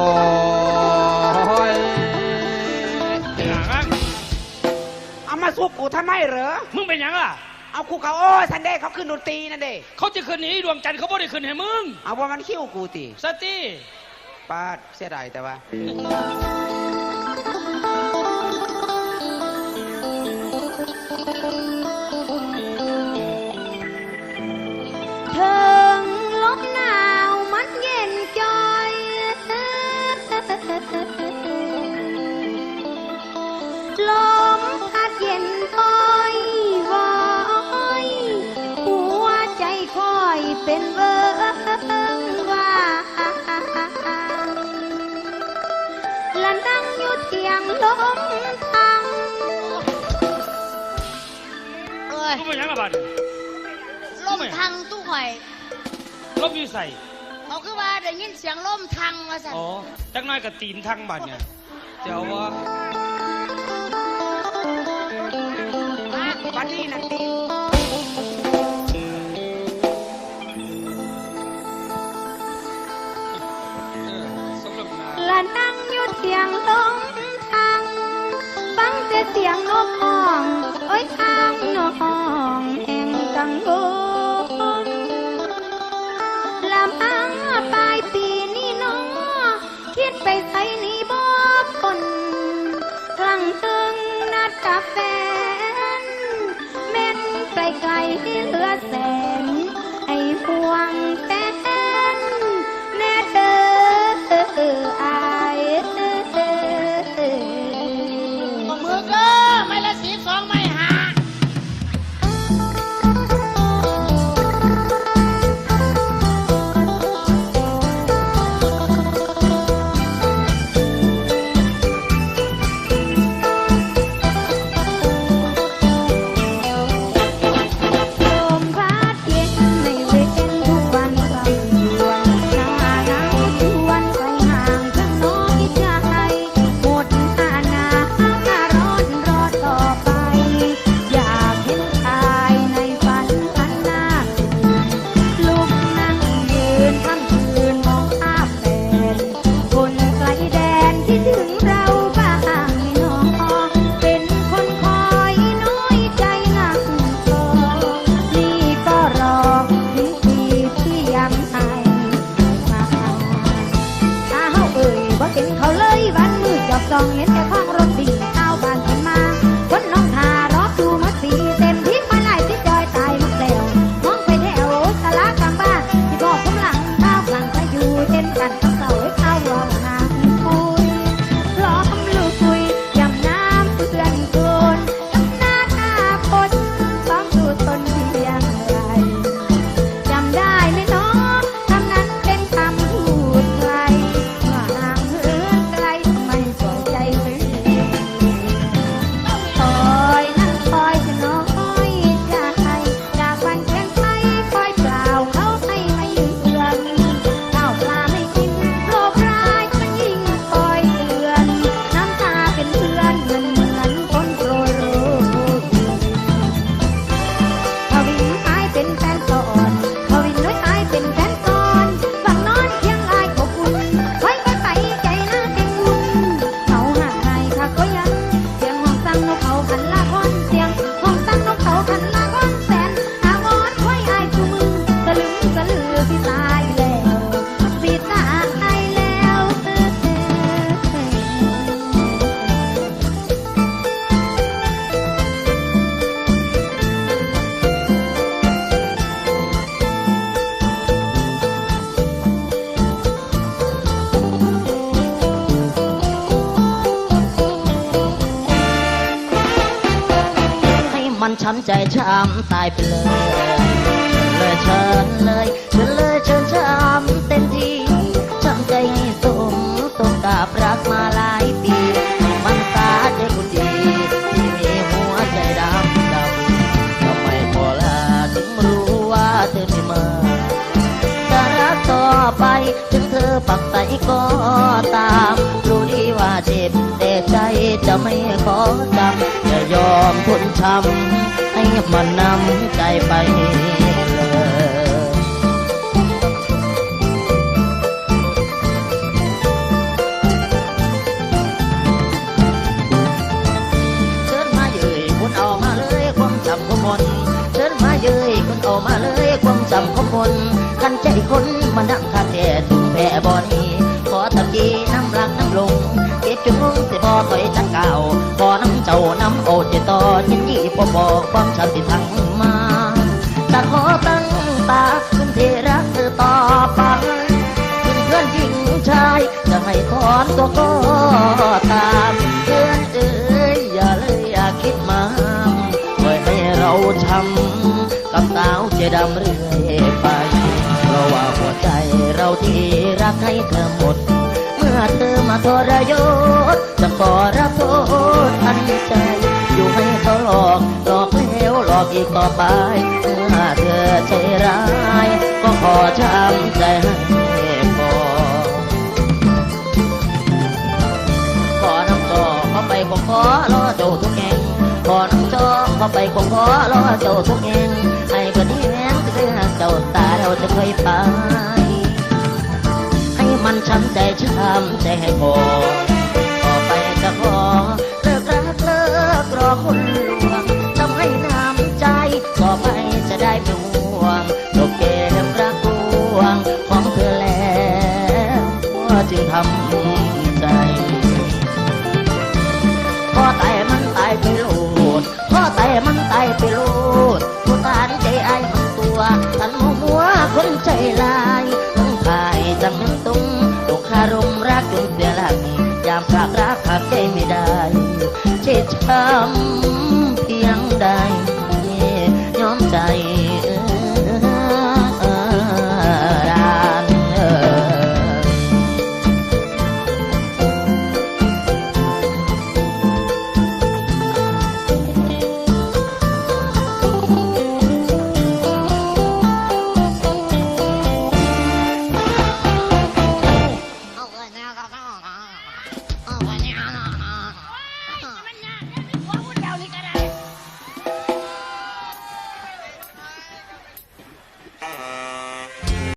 โอ้ยเอามาสู้กูทำไมเหรอ มึงเป็นหยังล่ะ เอากูเขาโอ้ซันเด้เขาขึ้นดนตรีนั่นเด้เขาจะขึ้นหนี้ดวงจันทร์เขาบ่ได้ขึ้นให้มึงเอาว่ามันคิ้วกูตีสติป้าดเสียดายแต่ว่าถึ นเวิงว่าและนั่งอยู่เตียงลมพังเอ้ยมึงเป็นหยังล่ะบัดล่มทางตู้ข่อยลบอยู่ใส่เขาคือว่าได้ยินเสียงล่มทางว่าสั่นอ๋อจักหน้อยกับตีนทางบัดเนี่ยเจ้าว่าวันนี้นั่นตี ห่งกังวลละมังปลายปีนี่น้อคิดไปใส่นี่บ่คนครั้งตึงนัดกับแฟนเม่นไกลไกลๆที่เหลือแสนไอ้ห่วงแต ช้ำใจช้ำตายไปเลยเลยเชิญเลยเชิญเลยเชิญช้ำเต็มที่ช้ำใจให้สมสมกับรักมาหลายปีมันตาเด็กคนดีที่มีหัวใจดำดำทำไมพอลาถึงรู้ว่าเธอไม่มาจะรักต่อไปถึงเธอปักใจก็ตาม รู้ดีว่าเจ็บแต่ใจจะไม่ขอ ความคนช้ำให้มันนำใจไปจำของคนคันใจคนมานั่งคาแท่ถึงแพ่บอนีขอทำยีน้ำรักน้ำลง เก็บจุงเสียบอคอยตั้งเก่าก่อน จ้าน้ำโอเจต่อยินดีบ่บอกความฉันที่ทั้งมาจะขอตั้งตาคุณที่รักเธอต่อไปเป็นเพื่อนหญิงชายจะให้ถอนตัวก็ตามเพื่อนเอ้ยอย่าเลยอย่าคิดมาปล่อยให้เราช้ำกับสาวเจดำเรื่อยไปเพราะว่าหัวใจเราที่รักให้เธอหมด เมื่อเธอมาทรยศจะขอรับโทษ ต่อไปเมื่อเธอใจร้าย ก็ขอช้ำใจให้พอขอน้ำจอเข้าไปคงขอรอเจ้าทุกแห่งขอน้ำจอเข้าไปคงขอรอเจ้าทุกแห่งให้เพื่อนที่แม้จะเป็นเจ้าตาเราจะเคยไป ให้มันช้ำใจช้ำใจให้พอต่อามพรากรักขาดใจไม่ได้เจ็บช้ำเพียงใดยอมใจ